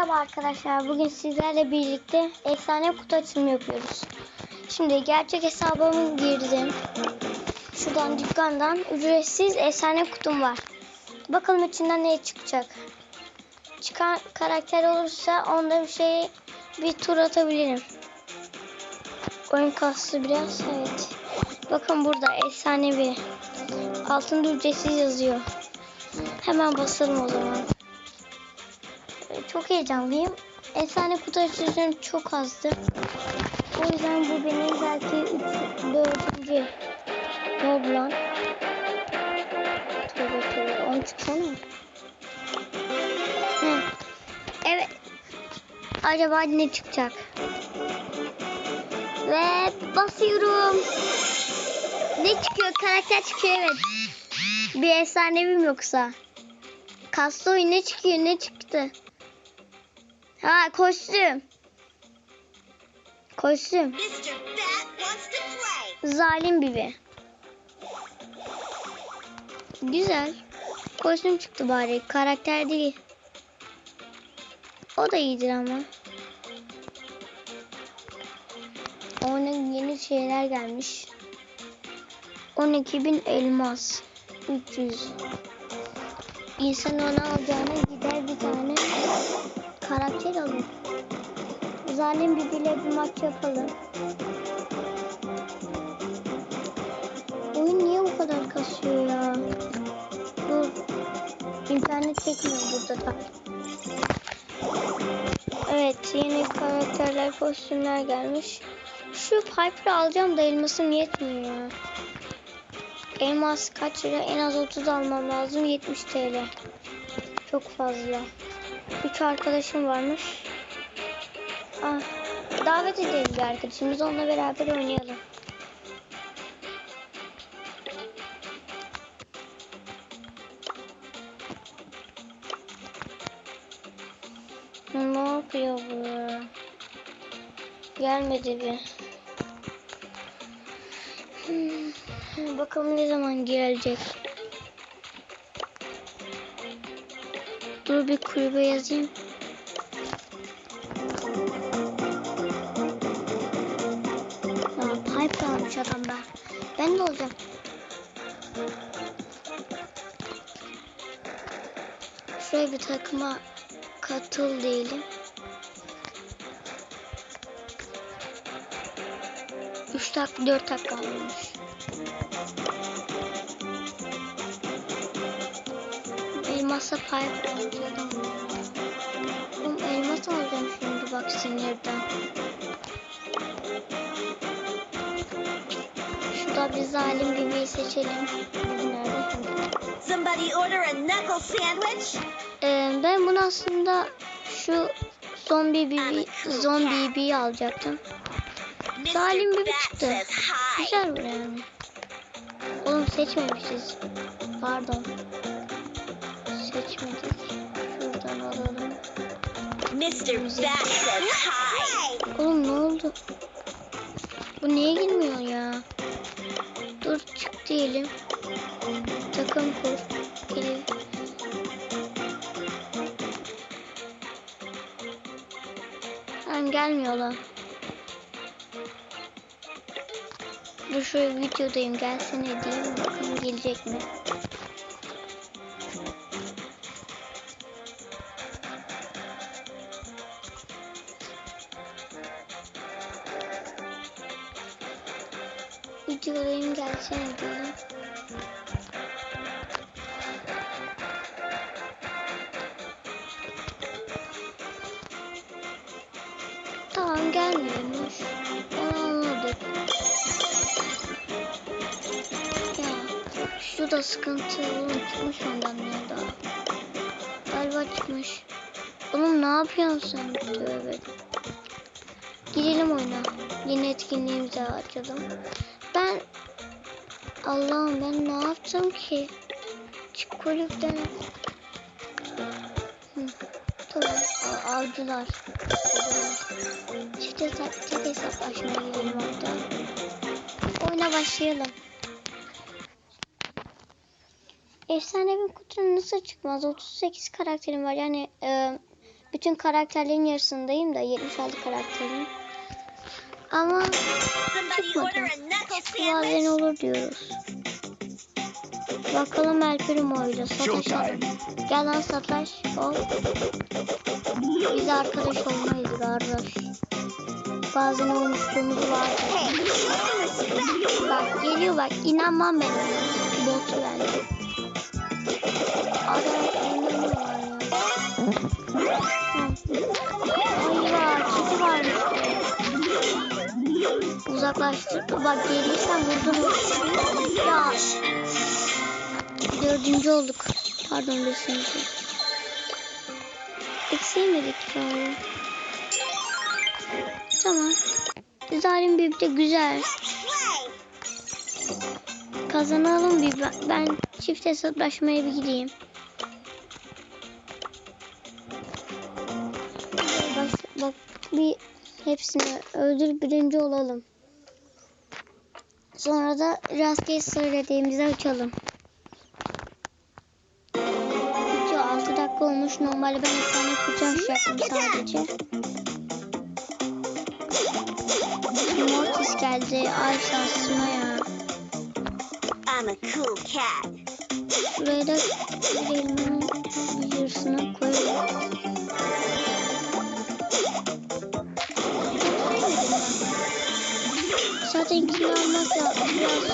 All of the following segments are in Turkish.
Merhaba arkadaşlar. Bugün sizlerle birlikte efsane kutu açılımı yapıyoruz. Şimdi gerçek hesabımı girdim. Şuradan dükkandan ücretsiz efsane kutum var. Bakalım içinden ne çıkacak. Çıkan karakter olursa onda bir şey bir tur atabilirim. Oyun kastı biraz evet. Bakın burada efsanevi. Altında ücretsiz yazıyor. Hemen basalım o zaman. Çok heyecanlıyım. Efsane kutu açılışım çok azdı. O yüzden bu benim belki 3, 4. Ne oldu lan? Tövbe tövbe. Onu çıksana. Hı. Evet. Acaba ne çıkacak? Ve basıyorum. Ne çıkıyor? Karakter çıkıyor evet. Bir efsanevim yoksa. Oyun ne çıkıyor? Ne çıktı? Ha kostüm. Kostüm. Zalim Bibi. Güzel. Kostüm çıktı bari. Karakter değil. O da iyidir ama. Ona yeni şeyler gelmiş. 12.000 elmas. 300. İnsan onu alacağına gider bir tane karakter alır. Zalim Bibi'yle bir maç yapalım. Oyun niye bu kadar kasıyor ya? Dur. İnternet çekmiyor burada da. Evet yeni karakterler kostümler gelmiş. Şu Piper'ı alacağım da elmasım yetmiyor. Elmas kaç lira? En az 30 almam lazım. 70 TL. Çok fazla. 3 arkadaşım varmış. Ah, davet edelim bir arkadaşımız. Onunla beraber oynayalım. Ne yapıyor bu? Gelmedi bir. Hmm, Bakalım ne zaman gelecek. Dur bir kulübe yazayım. Ya pipe almış adamlar. Ben de olacağım. Şuraya bir takıma katıl diyelim. 3 dakika 4 dakika olmuş. Elmasa pipe alacağım. Oğlum elmas alacağım şimdi bak sinirden. Şurada bir zalim gibi seçelim. Bibi nerede? Somebody order a knuckle sandwich. Ee, ben bunu aslında şu zombi bibi zombi bibi alacaktım. Zalim bir Bat çıktı. Güzel bu yani. Oğlum seçmemişiz. Pardon. Seçmedik. Şuradan alalım. Mr. Hi. Oğlum ne oldu? Bu niye girmiyor ya? Dur çık diyelim. Takım kur. Gelin. Tamam gelmiyorlar. Dur şu videodayım gelsene diyeyim bakalım gelecek mi? Videodayım gelsene diyeyim. Tamam gelmiyormuş. Onu anladık. Ya şu da sıkıntı çıkmış ondan ya da. Galiba çıkmış. Oğlum ne yapıyorsun sen? Tövbe. Girelim oyuna. Yeni etkinliğimizi açalım. Ben Allah'ım ben ne yaptım ki? Çık kulüpten. Tamam. A- avcılar. Çifte tek, tek hesaplaşmaya girelim orada. Oyuna başlayalım. Efsanevi kutunun nasıl çıkmaz? 38 karakterim var. Yani e, bütün karakterlerin yarısındayım da 76 karakterin. Ama çıkmadı. sandwich. olur diyoruz. Bakalım El Primo'yla sataşalım. Gel lan sataş. Ol. Biz arkadaş olmayız kardeş. Bazen olmuşluğumuz var. Bak geliyor bak inanmam ben. Bot geldi. Adam inanmıyorlar ya. Ay ya kedi varmış. Uzaklaştır. Bak gelirsen vurdum. Ya. Dördüncü olduk. Pardon beşinci. Eksilmedik bari. Tamam. Zalim bir de güzel. Kazanalım bir. Ben çift hesaplaşmaya bir gideyim. Baş, bak bir hepsini öldür birinci olalım. Sonra da rastgele söylediğimizi açalım. Video 6 dakika olmuş. Normalde ben efsane kutu açacaktım sadece. Mortis geldi. Ay şansıma ya. I'm a cool cat. Şuraya da bir elmanın bir yarısını koyalım. Zaten ikisini almak da biraz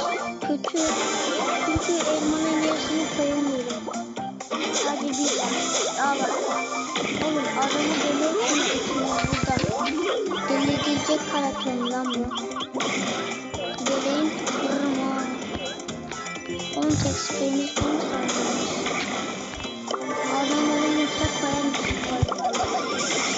kötü. Çünkü elmanın yarısını koyamıyorum. Sadece bir bak. Oğlum adamı deli etmiyor burada. Deli edilecek karakterim lan bu. Deliyim tutuyorum ha. Onun tek spreyimiz bunu.